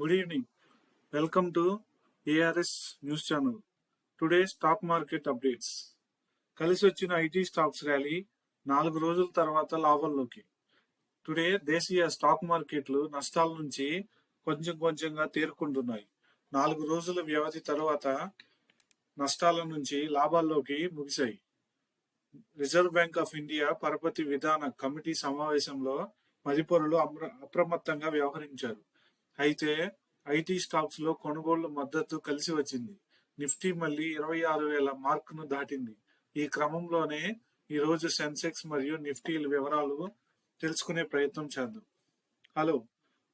Good evening. Welcome to ARS news channel today stock market updates కలిసి వచ్చిన IT stocks rally నాలుగు రోజుల తర్వాత లాభాల్లోకి టుడే దేశీయ స్టాక్ మార్కెట్లు నష్టాల నుంచి కొంచెం కొంచెంగా తేరుకుంటున్నాయి. నాలుగు రోజుల వ్యవధి తర్వాత నష్టాల నుంచి లాభాల్లోకి ముగిశాయి. రిజర్వ్ బ్యాంక్ ఆఫ్ ఇండియా పరపతి విధాన కమిటీ సమావేశంలో మదిపరులు అమ్ర- అప్రమత్తంగా వ్యవహరించారు. అయితే ఐటీ స్టాక్స్లో కొనుగోళ్ళ మద్దతు కలిసి వచ్చింది. నిఫ్టీ మళ్ళీ ఇరవై ఆరు వేల మార్క్ను దాటింది. ఈ క్రమంలోనే ఈ రోజు సెన్సెక్స్ మరియు నిఫ్టీల వివరాలు తెలుసుకునే ప్రయత్నం చేద్దాం. హలో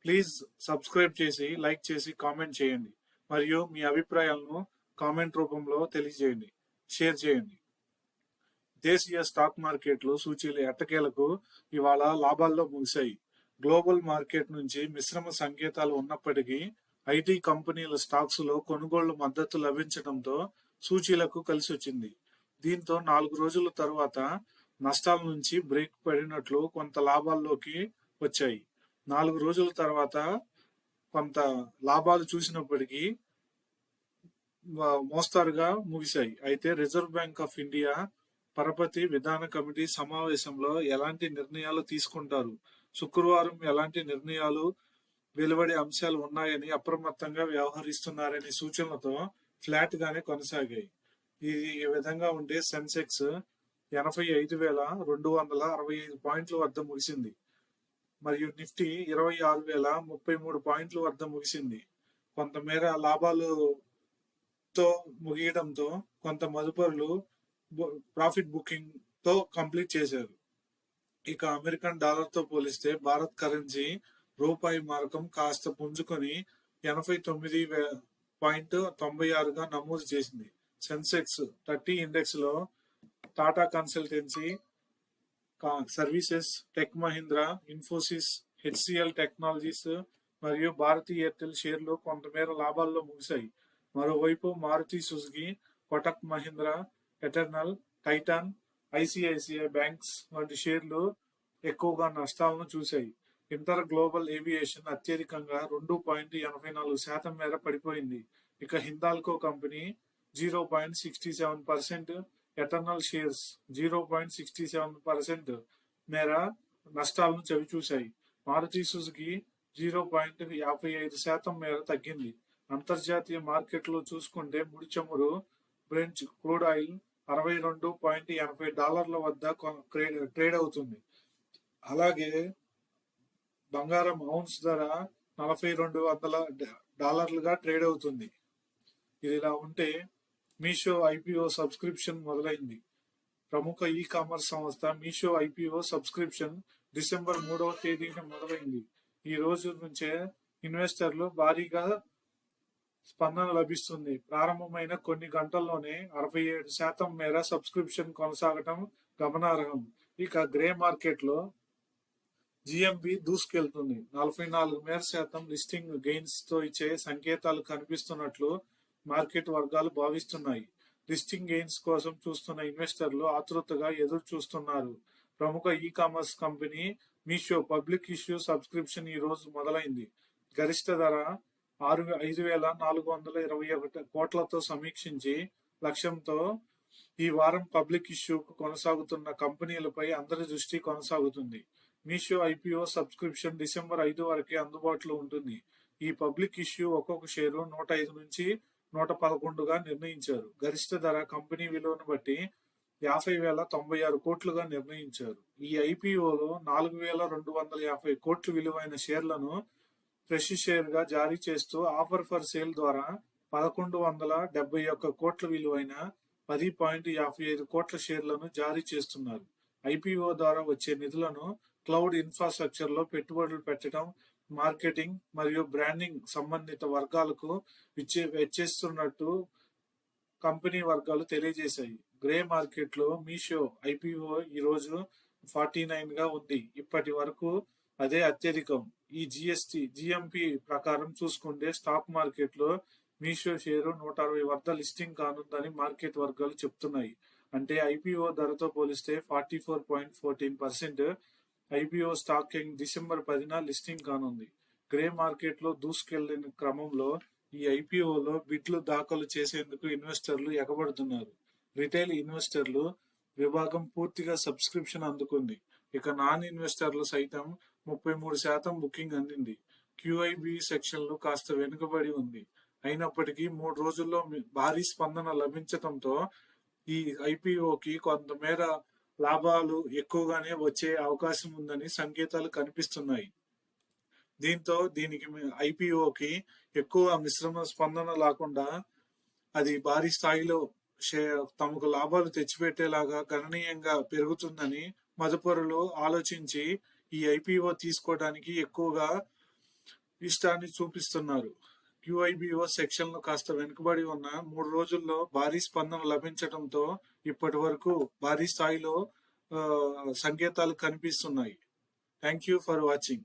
ప్లీజ్ సబ్స్క్రైబ్ చేసి లైక్ చేసి కామెంట్ చేయండి. మరియు మీ అభిప్రాయాలను కామెంట్ రూపంలో తెలియజేయండి. షేర్ చేయండి. దేశీయ స్టాక్ మార్కెట్లు సూచీలు ఎట్టకేలకు ఇవాళ లాభాల్లో ముగిశాయి. గ్లోబల్ మార్కెట్ నుంచి మిశ్రమ సంకేతాలు ఉన్నప్పటికీ ఐటీ కంపెనీల స్టాక్స్లో కొనుగోళ్ళు మద్దతు లభించడంతో సూచీలకు కలిసి వచ్చింది దీంతో నాలుగు రోజుల తర్వాత నష్టాల నుంచి బ్రేక్ పడినట్లు కొంత లాభాల్లోకి వచ్చాయి. నాలుగు రోజుల తర్వాత కొంత లాభాలు చూసినప్పటికీ మోస్తారుగా ముగిశాయి. అయితే రిజర్వ్ బ్యాంక్ ఆఫ్ ఇండియా పరపతి విధాన కమిటీ సమావేశంలో ఎలాంటి నిర్ణయాలు తీసుకుంటారు? శుక్రవారం ఎలాంటి నిర్ణయాలు వెలువడే అంశాలు ఉన్నాయని అప్రమత్తంగా వ్యవహరిస్తున్నారనే సూచనలతో ఫ్లాట్ గానే కొనసాగాయి. ఈ విధంగా ఉండే సెన్సెక్స్ ఎనభై ఐదు వేల రెండు వందల అరవై ఐదు పాయింట్ల వద్ద ముగిసింది. మరియు నిఫ్టీ ఇరవై ఆరు వేల ముప్పై మూడు పాయింట్ల వద్ద ముగిసింది. కొంతమేర లాభాలుతో ముగియడంతో కొంత మదుపరులు బు- ప్రాఫిట్ బుకింగ్తో కంప్లీట్ చేశారు. ఇక అమెరికన్ డాలర్తో పోలిస్తే భారత్ కరెన్సీ రూపాయి మార్గం కాస్త పుంజుకొని ఎనభై తొమ్మిది పాయింట్ తొంభై ఆరుగా నమోదు చేసింది. Sensex thirty ఇండెక్స్లో Tata consultancy services tech Mahindra Infosys HCL technologies మరియు భారతీ ఎయిర్టెల్ షేర్లు కొంతమేర లాభాల్లో ముగిశాయి. మరోవైపు Maruti Suzuki Kotak Mahindra Eternal Titan ICICI banks వంటి షేర్లు ఎక్కువగా నష్టాలను చూశాయి. ఇంటర్ గ్లోబల్ ఏవియేషన్ అత్యధికంగా రెండు పాయింట్ ఎనభై నాలుగు శాతం మేర పడిపోయింది. ఇక Hindalco company zero point sixty seven percent Eternal shares zero point sixty seven percent మేర నష్టాలను చవిచూశాయి. మారుతి సుజుకి జీరో పాయింట్ యాభై ఐదు శాతం మేర తగ్గింది. అంతర్జాతీయ మార్కెట్లో చూసుకుంటే ముడి చమురు బ్రెంచ్ క్రూడ్ ఆయిల్ అరవై రెండు పాయింట్ ఎనభై డాలర్ల వద్ద కొ- ట్రేడ్- ట్రేడ్ అవుతుంది. అలాగే బంగారం అవున్స్ ధర నలభై రెండు వందల డ- డాలర్లుగా ట్రేడ్ అవుతుంది. ఇది ఇలా ఉంటే మీషో ఐపీఓ సబ్స్క్రిప్షన్ మొదలైంది. ప్రముఖ ఈ కామర్స్ సంస్థ మీషో ఐపీఓ సబ్స్క్రిప్షన్ డిసెంబర్ మూడవ తేదీన మొదలైంది. ఈ రోజు నుంచే ఇన్వెస్టర్లు భారీగా స్పందన లభిస్తుంది. ప్రారంభమైన కొన్ని గంటల్లోనే అరవై ఏడు శాతం మేర సబ్స్క్రిప్షన్ కొనసాగటం గమనార్హం. ఇక గ్రే మార్కెట్లో జిఎంబి దూసుకెళ్తుంది. నలభై నాలుగు మేర శాతం లిస్టింగ్ గెయిన్స్తో ఇచ్చే సంకేతాలు కనిపిస్తున్నట్లు మార్కెట్ వర్గాలు భావిస్తున్నాయి. లిస్టింగ్ గెయిన్స్ కోసం చూస్తున్న ఇన్వెస్టర్లు ఆతృతగా ఎదురు చూస్తున్నారు ప్రముఖ e commerce company Meesho public issue subscription ఈ రోజు మొదలైంది. గరిష్ట ధర ఆరు ఐదు వేల నాలుగు వందల ఇరవై ఒకటి కోట్లతో సమీక్షించి లక్ష్యంతో ఈ వారం పబ్లిక్ ఇష్యూ కొనసాగుతున్న కంపెనీలపై అందరి దృష్టి కొనసాగుతుంది. మీషో ఐపీఓ సబ్స్క్రిప్షన్ డిసెంబర్ ఐదు వరకే అందుబాటులో ఉంటుంది. ఈ పబ్లిక్ ఇష్యూ ఒక్కొక్క షేరు నూట ఐదు నుంచి నూట పదకొండుగా నిర్ణయించారు. గరిష్ట ధర కంపెనీ విలువను బట్టి యాభై వేల తొంభై ఆరు కోట్లుగా నిర్ణయించారు. ఈ ఐపీఓలో నాలుగు వేల రెండు వందల యాభై కోట్లు విలువైన షేర్లను ఫ్రెష్ షేర్గా జారీ చేస్తూ ఆఫర్ ఫర్ సేల్ ద్వారా పదకొండు వందల డెబ్బై ఒక్క కోట్ల విలువైన పది పాయింట్ యాభై ఐదు కోట్ల షేర్లను జారీ చేస్తున్నారు. ఐపీఓ ద్వారా వచ్చే నిధులను క్లౌడ్ ఇన్ఫ్రాస్ట్రక్చర్లో పెట్టుబడులు పెట్టడం మార్కెటింగ్ మరియు బ్రాండింగ్ సంబంధిత వర్గాలకు వెచ్చేస్తున్నట్టు కంపెనీ వర్గాలు తెలియజేశాయి. గ్రే మార్కెట్లో మీషో ఐపీఓ ఈ రోజు ఫార్టీ నైన్గా ఉంది. ఇప్పటి వరకు అదే అత్యధికం. ఈ జిఎస్టి జిఎంపి ప్రకారం చూసుకుంటే స్టాక్ మార్కెట్లో మీషో షేరు నూట అరవై వద్ద లిస్టింగ్ కానుందని మార్కెట్ వర్గాలు చెప్తున్నాయి. అంటే ఐపీఓ ధరతో పోలిస్తే forty four point fourteen percent IPO stock December పదిన లిస్టింగ్ కానుంది. గ్రే మార్కెట్లో దూసుకెళ్ళిన క్రమంలో ఈ ఐపీఓలో బిడ్లు దాఖలు చేసేందుకు ఇన్వెస్టర్లు ఎగబడుతున్నారు. రిటైల్ ఇన్వెస్టర్లు విభాగం పూర్తిగా సబ్స్క్రిప్షన్ అందుకుంది. ఇక నాన్ ఇన్వెస్టర్లు సైతం ముప్పై మూడు శాతం బుకింగ్ అందింది. క్యూఐబి సెక్షన్లు కాస్త వెనుకబడి ఉంది. అయినప్పటికీ మూడు రోజుల్లో భారీ స్పందన లభించడంతో ఈ ఐపీఓకి కొంతమేర లాభాలు ఎక్కువగానే వచ్చే అవకాశం ఉందని సంకేతాలు కనిపిస్తున్నాయి. దీంతో దీనికి ఐపీఓకి ఎక్కువ మిశ్రమ స్పందన లేకుండా అది భారీ స్థాయిలో తమకు లాభాలు తెచ్చిపెట్టేలాగా గణనీయంగా పెరుగుతుందని మదుపరులు ఆలోచించి ఈ ఐపీఓ తీసుకోవడానికి ఎక్కువగా ఇష్టాన్ని చూపిస్తున్నారు. క్యూఐబిఓ సెక్షన్లు కాస్త వెనుకబడి ఉన్న మూడు రోజుల్లో భారీ స్పందన లభించడంతో ఇప్పటి వరకు భారీ స్థాయిలో సంకేతాలు కనిపిస్తున్నాయి. Thank you for watching.